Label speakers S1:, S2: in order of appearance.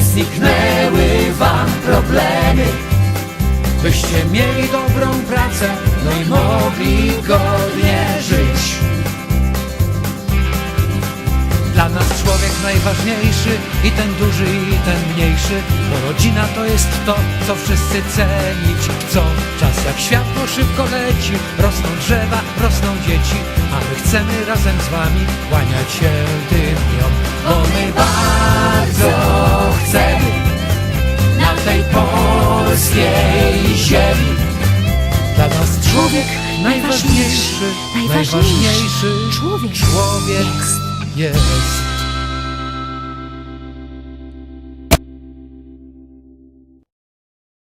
S1: zniknęły wam problemy. Byście mieli dobrą pracę, no i mogli godnie żyć. Dla nas człowiek najważniejszy i ten duży i ten mniejszy Bo rodzina to jest to, co wszyscy cenić chcą Czas jak światło szybko leci, rosną drzewa, rosną dzieci A my chcemy razem z wami kłaniać się tym najważniejszy,
S2: najważniejszy
S1: najważniejszy
S2: człowiek
S1: człowiek
S2: jest.
S1: jest.